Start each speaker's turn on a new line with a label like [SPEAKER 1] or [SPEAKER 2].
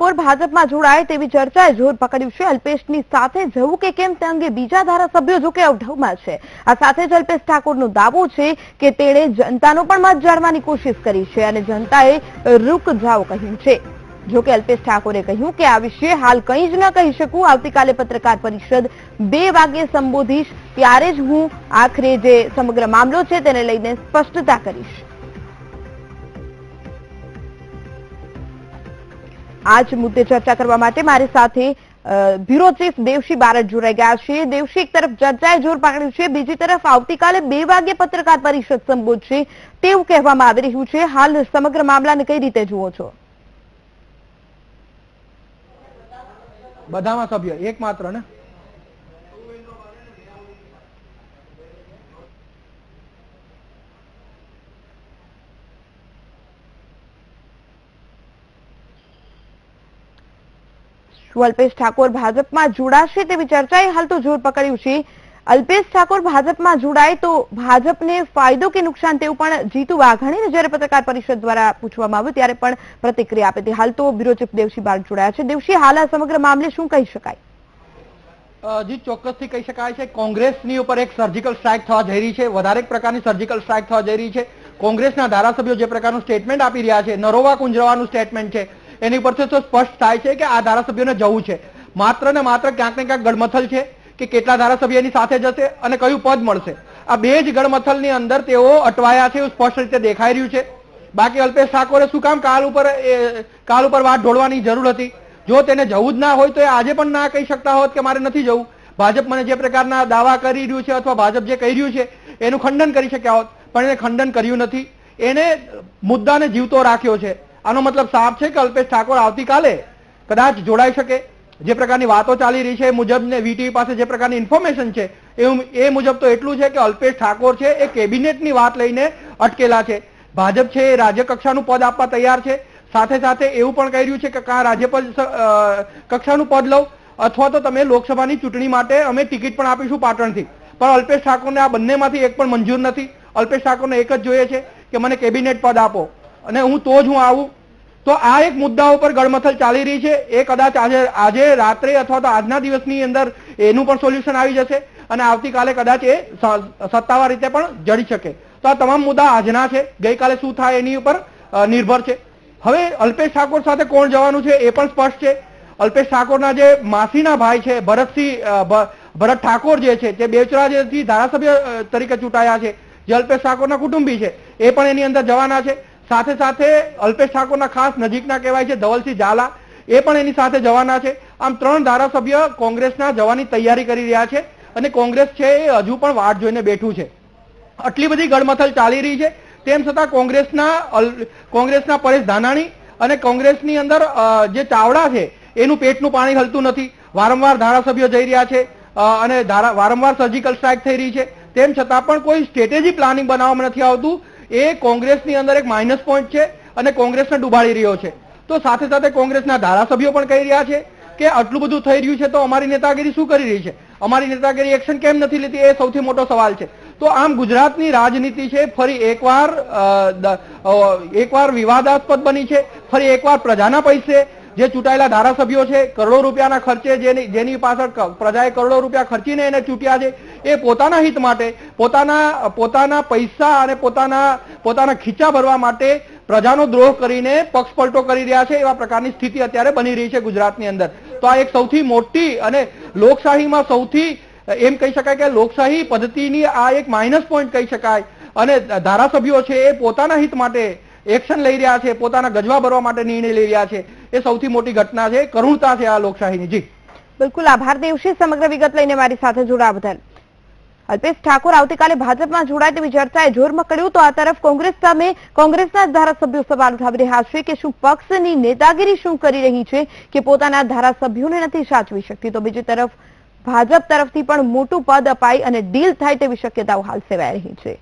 [SPEAKER 1] ઠાકોર ભાજપમાં જોડાય તેવી ચર્ચાએ જોર પકડ્યું છે. અલ્પેશની સાથે જવું કે કેમ તે અંગે બીજા ધારાસભ્યો જોકે અવઢવમાં છે. આ સાથે જ અલ્પેશ ઠાકોરનો દાવો છે કે તેણે જનતાનો પણ મત જાણવાની કોશિશ કરી છે અને જનતાએ રૂક જાઓ કહ્યું છે. જોકે અલ્પેશ ઠાકોરે કહ્યું કે આ વિશે હાલ કંઈ જ ન કહી શકું. આવતીકાલે પત્રકાર પરિષદ બે વાગે સંબોધીશ. ત્યારે જ હું આખરે જે સમગ્ર મામલો છે તેને લઈને સ્પષ્ટતા કરીશ. આ મુદ્દે ચર્ચા કરવા માટે મારી સાથે બ્યુરો ચીફ દેવશી બારડ જોડાઈ ગયા છે. દેવશી, એક તરફ ચર્ચાએ જોર પકડ્યું છે, બીજી તરફ આવતીકાલે બે વાગે પત્રકાર પરિષદ સંબોધશે તેવું કહેવામાં આવી રહ્યું છે. હાલ સમગ્ર મામલાને કઈ રીતે જુઓ છો?
[SPEAKER 2] બધામાં સભ્ય, એક માત્ર ને?
[SPEAKER 1] શું અલ્પેશ ઠાકોર ભાજપમાં જોડાશે તેવી ચર્ચાએ હાલ તો જોર પકડ્યું છે. અલ્પેશ ઠાકોર ભાજપમાં જોડાય તો ભાજપને ફાયદો કે નુકસાન તેવું પણ જીતુ વાઘાણીને જ્યારે પત્રકાર પરિષદ દ્વારા પૂછવામાં આવ્યું ત્યારે પણ પ્રતિક્રિયા આપી હતી. હાલ તો બ્યુરો ચીફ દેવશી બારડ જોડાયા છે. દેવશી, હાલ આ સમગ્ર મામલે શું કહી શકાય?
[SPEAKER 2] જી, ચોક્કસથી કહી શકાય છે. કોંગ્રેસની ઉપર એક સર્જિકલ સ્ટ્રાઇક થવા જઈ રહી છે. વધારે પ્રકારની સર્જિકલ સ્ટ્રાઇક થવા જઈ રહી છે. કોંગ્રેસના ધારાસભ્યો જે પ્રકારનું સ્ટેટમેન્ટ આપી રહ્યા છે, નરોવા કુંજરવાનું સ્ટેટમેન્ટ છે. એની પરથી તો સ્પષ્ટ થાય છે કે આ ધારાસભ્યોને જવું છે. માત્ર ને માત્ર ક્યાંક ને ક્યાંક ગડમથલ છે કે કેટલા ધારાસભ્ય એની સાથે જશે અને કયું પદ મળશે. આ બે જ ગડમથલની અંદર તેઓ અટવાયા છે એવું સ્પષ્ટ રીતે દેખાઈ રહ્યું છે. બાકી અલ્પેશ ઠાકોરે શું કામ કાલ ઉપર કાલ ઉપર વાત ઢોળવાની જરૂર હતી? જો તેને જવું જ ના હોય તો એ આજે પણ ના કહી શકતા હોત કે મારે નથી જવું. ભાજપ મને જે પ્રકારના દાવા કરી રહ્યું છે અથવા ભાજપ જે કહી રહ્યું છે, એનું ખંડન કરી શક્યા હોત. પણ એને ખંડન કર્યું નથી. એને મુદ્દાને જીવતો રાખ્યો છે. આનો મતલબ સાફ છે કે અલ્પેશ ઠાકોર આવતીકાલે કદાચ જોડાઈ શકે? જે પ્રકારની વાતો ચાલી રહી છે એ મુજબ ને વીટીવી પાસે જે પ્રકારની ઇન્ફોર્મેશન છે એ મુજબ તો એટલું છે કે અલ્પેશ ઠાકોર છે એ કેબિનેટની વાત લઈને અટકેલા છે. ભાજપ છે એ રાજ્ય કક્ષાનું પદ આપવા તૈયાર છે. સાથે સાથે એવું પણ કહી રહ્યું છે કે કાં રાજ્યપદ કક્ષાનું પદ લઉં? અથવા તો તમે લોકસભાની ચૂંટણી માટે અમે ટિકિટ પણ આપીશું પાટણથી. પણ અલ્પેશ ઠાકોરને આ બંનેમાંથી એક પણ મંજૂર નથી. અલ્પેશ ઠાકોરને એક જ જોઈએ છે કે મને કેબિનેટ પદ આપો. અને હું તો જ હું આવું તો આ એક મુદ્દા ઉપર ગળમથલ ચાલી રહી છે. એ કદાચ આજે આજે રાત્રે અથવા તો આજના દિવસની અંદર એનું પણ સોલ્યુશન આવી જશે અને આવતીકાલે કદાચ એ સત્તાવાર રીતે પણ જડી શકે. તો આ તમામ મુદ્દા આજના છે. ગઈકાલે શું થાય એની ઉપર નિર્ભર છે. હવે અલ્પેશ ઠાકોર સાથે કોણ જવાનું છે એ પણ સ્પષ્ટ છે. અલ્પેશ ઠાકોરના જે માસીના ભાઈ છે, ભરતસિંહ ભરત ઠાકોર જે છે, તે બેચરાજથી ધારાસભ્ય તરીકે ચૂંટાયા છે. જે અલ્પેશ ઠાકોરના કુટુંબી છે, એ પણ એની અંદર જવાના છે. સાથે સાથે અલ્પેશ ઠાકોરના ખાસ નજીકના કહેવાય છે, ધવલસિંહ ઝાલા. એ પણ એની સાથે જવાના છે. આમ ત્રણ ધારાસભ્ય કોંગ્રેસના જવાની તૈયારી કરી રહ્યા છે અને કોંગ્રેસ છે એ હજુ પણ વાટ જોઈને બેઠું છે. આટલી બધી ગળમથલ ચાલી રહી છે. તેમ છતાં કોંગ્રેસના કોંગ્રેસના પરેશ ધાનાણી અને કોંગ્રેસની અંદર જે ચાવડા છે, એનું પેટનું પાણી હલતું નથી. વારંવાર ધારાસભ્યો જઈ રહ્યા છે અને વારંવાર સર્જિકલ સ્ટ્રાઇક થઈ રહી છે. તેમ છતાં પણ કોઈ સ્ટ્રેટેજી પ્લાનિંગ બનાવવામાં નથી આવતું. એ કોંગ્રેસની અંદર એક માઇનસ પોઈન્ટ છે અને કોંગ્રેસને ડુબાડી રહ્યો છે. તો સાથે સાથે કોંગ્રેસના ધારાસભ્યો પણ કહી રહ્યા છે કે આટલું બધું થઈ રહ્યું છે તો અમારી નેતાગીરી શું કરી રહી છે? અમારી નેતાગીરી એક્શન કેમ નથી લીધી એ સૌથી મોટો સવાલ છે. તો આમ ગુજરાતની રાજનીતિ છે, ફરી એકવાર એકવાર વિવાદાસ્પદ બની છે, ફરી એકવાર પ્રજાના પૈસે જે ચૂંટાયેલા ધારાસભ્યો છે, કરોડો રૂપિયાના ખર્ચે જેની જેની પાછળ પ્રજાએ કરોડો રૂપિયા ખર્ચીને એને ચૂંટ્યા છે, એ પોતાના હિત માટે, પોતાના પોતાના પૈસા અને પોતાના પોતાના ખીચા ભરવા માટે પ્રજાનો દ્રોહ કરીને પક્ષ પલટો કરી રહ્યા છે, એવા પ્રકારની સ્થિતિ અત્યારે બની રહી છે ગુજરાતની અંદર. તો આ એક સૌથી મોટી અને લોકશાહીમાં સૌથી, એમ કહી શકાય કે લોકશાહી પદ્ધતિની આ એક માઇનસ પોઈન્ટ કહી શકાય. અને ધારાસભ્યો છે એ પોતાના હિત માટે એક્શન લઈ રહ્યા છે, પોતાના ગજવા ભરવા માટે નિર્ણય લઈ રહ્યા છે. એ સૌથી મોટી ઘટના છે, કરુણતા છે આ લોકશાહીની. જી.
[SPEAKER 1] બિલકુલ આભાર દેવશી. સમગ્ર વિગત લઈને મારી સાથે જોડાવા બદલ. અલ્પેશ ઠાકોર, આવતીકાલે ભાજપમાં જોડાય તેવી ચર્ચાએ જોર મકડ્યું તો આ તરફ કોંગ્રેસ સામે કોંગ્રેસના ધારાસભ્યો સવાલ ઉઠાવી રહ્યા છે કે શું પક્ષની નેતાગીરી શું કરી રહી છે કે પોતાના ધારાસભ્યોને નથી સાચવી શકતી? તો બીજી તરફ ભાજપ તરફથી પણ મોટું પદ અપાય અને ડીલ થાય તેવી શક્યતાઓ હાલ સેવાઈ રહી છે.